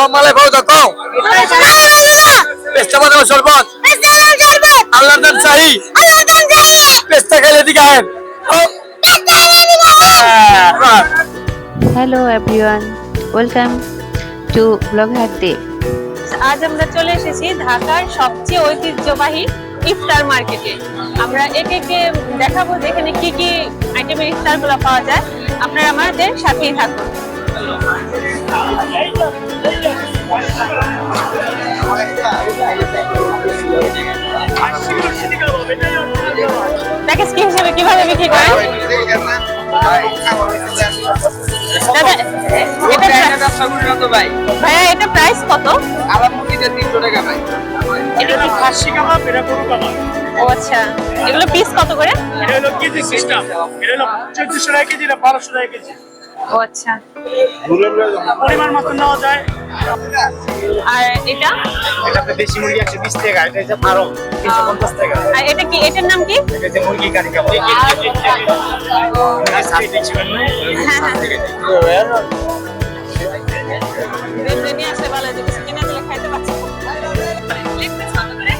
কম ভাও তো কম। পেস্তা বানাবো শরবত আল্লাহর দান চাহি পেস্তা খেলে দিকে আহেন hello everyone welcome to blog হাটে আজ আমরা চলে এসেছি ঢাকার সবচেয়ে ঐতিহ্যবাহী ইফতার মার্কেটে। আমরা একে একে দেখাবো যে এখানে কি কি আইটেমের ইফতারগুলো পাওয়া যায়। আপনারা আমাদের সাথেই থাকুন। কীভাবে বিক্রি করেন? এটা ভাইয়া এটা প্রাইস কত? এটা খাসি কাবাব এটা গরু কাবাব। ও আচ্ছা। এগুলো পিস কত করে? এটা হলো কেজি সিস্টেম এটা হলো চোদ্দশো টাকা কেজি না বারোশো টাকা কেজি। ও আচ্ছা। পরিমাণ মতো নেওয়া যায়। আর এটা? এটা তো দেশি মুরগি একশো বিশ টাকা এটা হচ্ছে ফার্ম তিনশো পঞ্চাশ টাকা। আর এটা কি এটার নাম কি? এটা হচ্ছে মুরগি কারি কাবাব। মুরগি সাত দিচ্ছি হ্যাঁ হ্যাঁ বেঁধে নিয়ে আসলে ভালো হতো, কিছু কিনে দিলে খাইতে পারছি না। leg piece কত করে?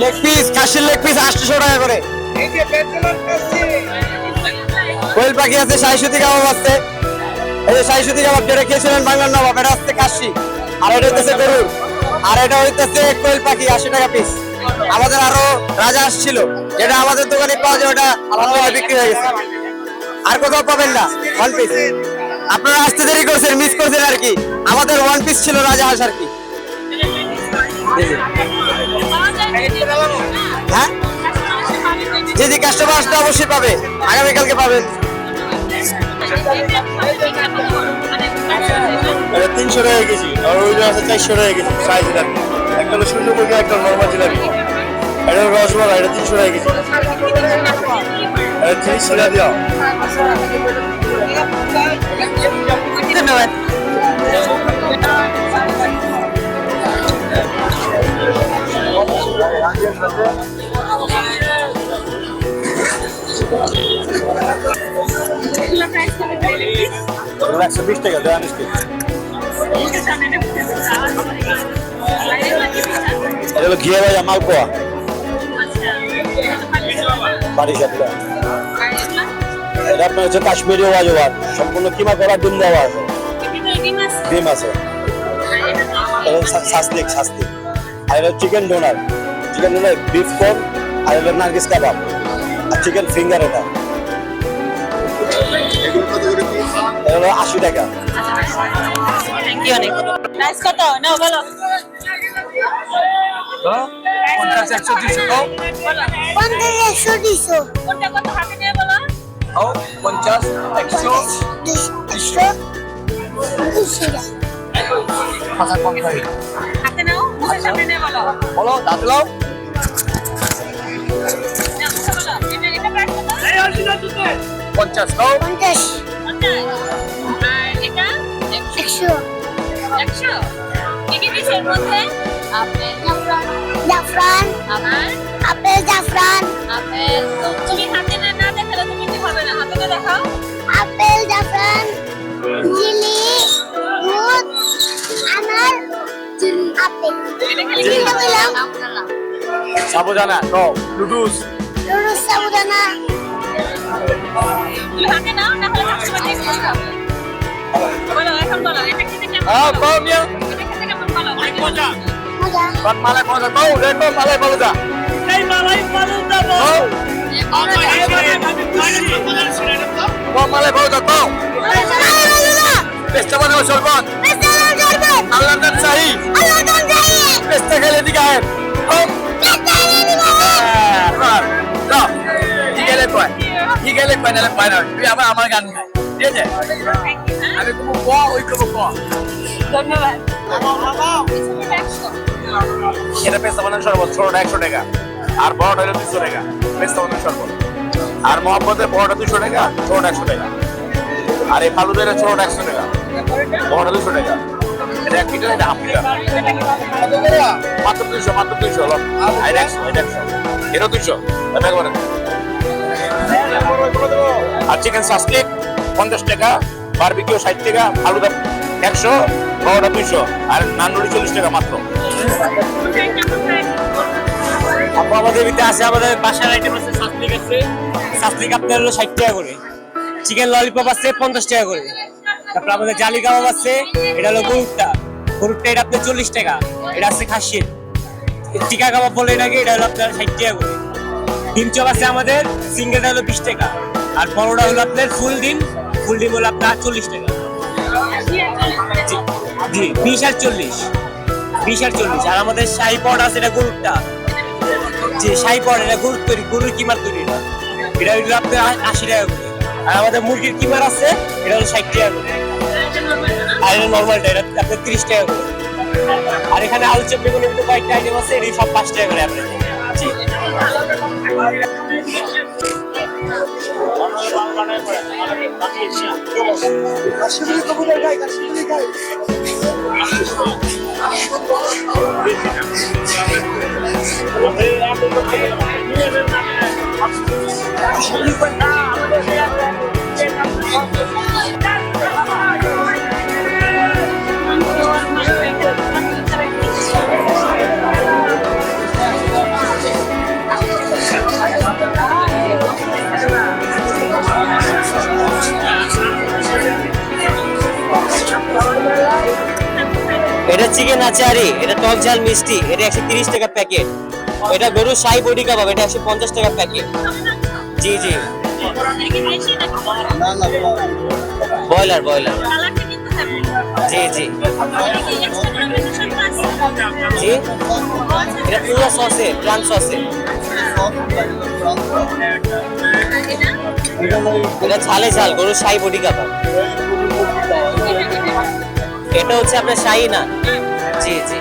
লেগ পিস খাসির লেগ পিস আটশো টাকা করে কোয়েল পাখি আছে সাইশুতি কাবাব আছে। এই যে সাইশুতি কাবাব যেটা খেয়েছিলেন বাংলার নবাব, এটা হচ্ছে কাশি। আর এটা হচ্ছে গরুর। আর এটা হইতেছে কোয়েল পাখি, আশি টাকা পিস আমাদের আরও রাজা আসছিল, যেটা আমাদের দোকানে পাওয়া যায়, ওটা আলহামদুলিল্লাহ বিক্রি হয়ে গেছে। আর কোথাও পাবেন না ওয়ান পিস আপনারা আসতে দেরি করছেন মিস করছেন আর কি। আমাদের ওয়ান পিস ছিল, রাজা হাঁস আর কি। হ্যাঁ? জি কাস্টমার আসলে অবশ্যই পাবে। আগামীকালকে পাবেন। তিনশো টাকা কেজি। আর ওইটা আছে চারশো টাকা কেজি সাইজ এটা একটা। হলো সূর্যমুখী একটা নর্মাল জিলাপি। এটা রসমালাই এটা তিনশো টাকা কেজি। এটা তিরিশ টাকা দেওয়া ধন্যবাদ। একশো বিশ টাকা দেওয়া মিষ্টি এটা হলো ঘিয়ে ভাজা মালপোয়া। বাড়ি সাতটা এটা আপনার হচ্ছে কাশ্মীরি ওয়াজওয়ার সম্পূর্ণ কিমা করা ডিম দেওয়া আছে। ডিম আছে? শাস্তিক শাস্তিক। আর এটা chicken doner. Chicken doner beef corn আর এটা নার্গিস কাবাব। আর চিকেন ফিঙ্গার এটা। হলো আশি টাকা। থ্যাংক ইউ অনেক। প্রাইস কত? নাও বলো। পঞ্চাশ একশো দুশো পঞ্চাশ একশো দুইশো। কোনটা কত হাতে নিয়ে বলো? পঞ্চাশ একশো দুইশো। দুইশো হাতে নাও মুখের সামনে নিয়ে বলো। বলো দাঁত লাও নাও, মুখে বলো। মধ্যে আপেল জাফরান আমার আপেল জাফরান আপেল তো তুমি হাতে না না দেখালে তুমি কি হবে না হাতে দেখাও? আপেল জাফরান চিলি দুধ আনার আপেল। এটা করলাম সাবুদানা তো নুডলস। নুডলস সাবুদানা। তুমি হাতে নাও না হলে কাস্টমার বলো এখন বলো এটা খেতে কেমন বলো? কম নিয়ে এটা খেতে কেমন বলো মজা মজা। বাট মালে মজা তো রেটো মালে বলো দা এই মালাই পালন দাবো ও কম মালে বলো দা তো পেস্তা বানাবো শরবত আল্লাহর দান চাহি পেস্তা খেলে দিকে আহেন ও কি গেলে কয়? কি গেলে কয় নাহলে কয় না? তুই আবার আমার গান গাই ঠিক আছে? আমি তুমি ক ওই করব ক। ধন্যবাদ। এটা পেস্তা বানানো শরবত ছোটটা একশো টাকা আর বড়টা হলো দুশো টাকা পেস্তা বানানো শরবত আর মহব্বতের বড়টা দুশো টাকা ছোটটা একশো টাকা আর এই ফালুদের ছোটটা একশো টাকা বড়টা দুশো টাকা এটা এক লিটার এটা হাফ লিটার মাত্র দুইশো মাত্র দুইশো এটা একশো এটা একশো এটা দুইশো এটা একবারে আর চিকেন সাসলিক পঞ্চাশ টাকা বারবিকিউ ষাট টাকা ফালুদা একশো বড়টা দুইশো আর নান্নুরি চল্লিশ টাকা মাত্র। আমাদের ভিতরে আছে, আমাদের বাসার আইটেম আছে সাসলিক আছে। সাসলিক আপনার হলো ষাট টাকা করে। চিকেন ললিপপ আছে, পঞ্চাশ টাকা করে। তারপর আমাদের জালি কাবাব আছে, এটা হলো গরুরটা গরুরটা এটা আপনার চল্লিশ টাকা, এটা আছে খাসির। টিকা কাবাব বলে এটাকে এটা হলো আপনার ষাট টাকা করে। ডিম চপ আছে আমাদের, সিঙ্গেলটা হলো বিশ টাকা। আর বড়টা হলো আপনার ফুল ডিম ফুল ডিম হলো আপনার চল্লিশ টাকা। জি, বিশ আর চল্লিশ। বিশ আর চল্লিশ। আর আমাদের শাহি পড আছে এটা গরুরটা। যে শাহি পড এটা গরুর তৈরি গরুর কিমার তৈরি এটা। এটা হলো আপনার আশি টাকা করে। আর আমাদের মুরগির কিমার আছে এটা হলো ষাট টাকা করে। আর এটা নর্মালটা এটা আপনার তিরিশ টাকা করে। আর এখানে আলু চপ ভিতরে কয়েকটা আইটেম আছে এটি সব পাঁচ টাকা করে আপনার জি। কাশ্মীরি কবুতর গাই কাশ্মীরি গাই কাশ্মীরি কবুতর গাই এটা চিকেন আচারি এটা টক ঝাল মিষ্টি। এটা একশো তিরিশ টাকা প্যাকেট এটা গরুর শাহি বডি কাবাব, এটা একশো পঞ্চাশ টাকা প্যাকেট জি জি। Broiler broiler. জি জি। জি? এটা পুরো সসে, প্রাণ সসে। এটা ঝালে ঝাল গরুর শাহি বডি কাবাব। এটা হচ্ছে আপনার শাহি না জি জি।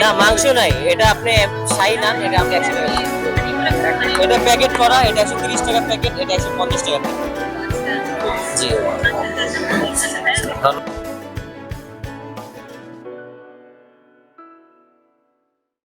না, মাংস নাই। এটা আপনি শাহি নান এটা আপনি একশো টাকা এটা প্যাকেট করা, এটা একশো তিরিশ টাকা প্যাকেট, এটা একশো পঞ্চাশ টাকা প্যাকেট। জি